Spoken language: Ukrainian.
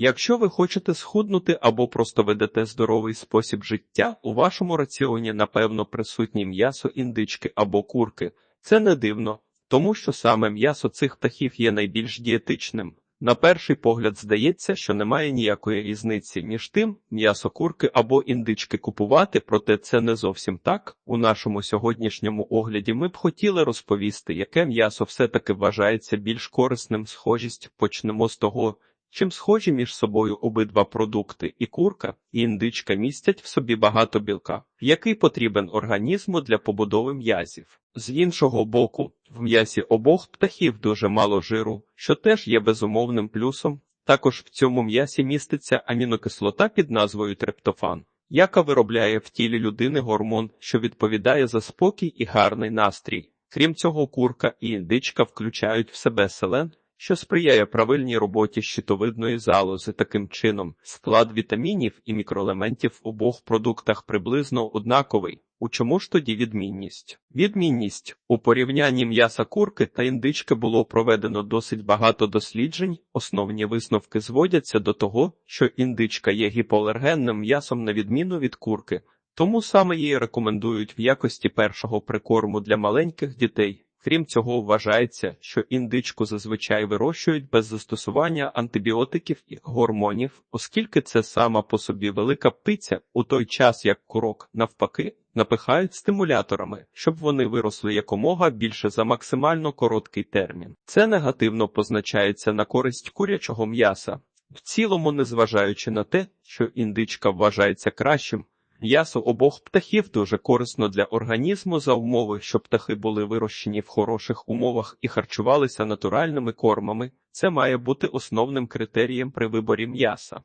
Якщо ви хочете схуднути або просто ведете здоровий спосіб життя, у вашому раціоні напевно присутні м'ясо індички або курки. Це не дивно, тому що саме м'ясо цих птахів є найбільш дієтичним. На перший погляд здається, що немає ніякої різниці між тим, м'ясо курки або індички купувати, проте це не зовсім так. У нашому сьогоднішньому огляді ми б хотіли розповісти, яке м'ясо все-таки вважається більш корисним. Схожість почнемо з того, чим схожі між собою обидва продукти, і курка, і індичка містять в собі багато білка, який потрібен організму для побудови м'язів. З іншого боку, в м'ясі обох птахів дуже мало жиру, що теж є безумовним плюсом. Також в цьому м'ясі міститься амінокислота під назвою трептофан, яка виробляє в тілі людини гормон, що відповідає за спокій і гарний настрій. Крім цього, курка і індичка включають в себе селен, що сприяє правильній роботі щитовидної залози. Таким чином, склад вітамінів і мікроелементів в обох продуктах приблизно однаковий. У чому ж тоді відмінність? Відмінність у порівнянні м'яса курки та індички було проведено досить багато досліджень. Основні висновки зводяться до того, що індичка є гіпоалергенним м'ясом на відміну від курки, тому саме її рекомендують в якості першого прикорму для маленьких дітей. Крім цього, вважається, що індичку зазвичай вирощують без застосування антибіотиків і гормонів, оскільки це сама по собі велика птиця, у той час як курок, навпаки, напихають стимуляторами, щоб вони виросли якомога більше за максимально короткий термін. Це негативно позначається на користь курячого м'яса. В цілому, незважаючи на те, що індичка вважається кращим, М'ясо обох птахів дуже корисно для організму за умови, що птахи були вирощені в хороших умовах і харчувалися натуральними кормами. Це має бути основним критерієм при виборі м'яса.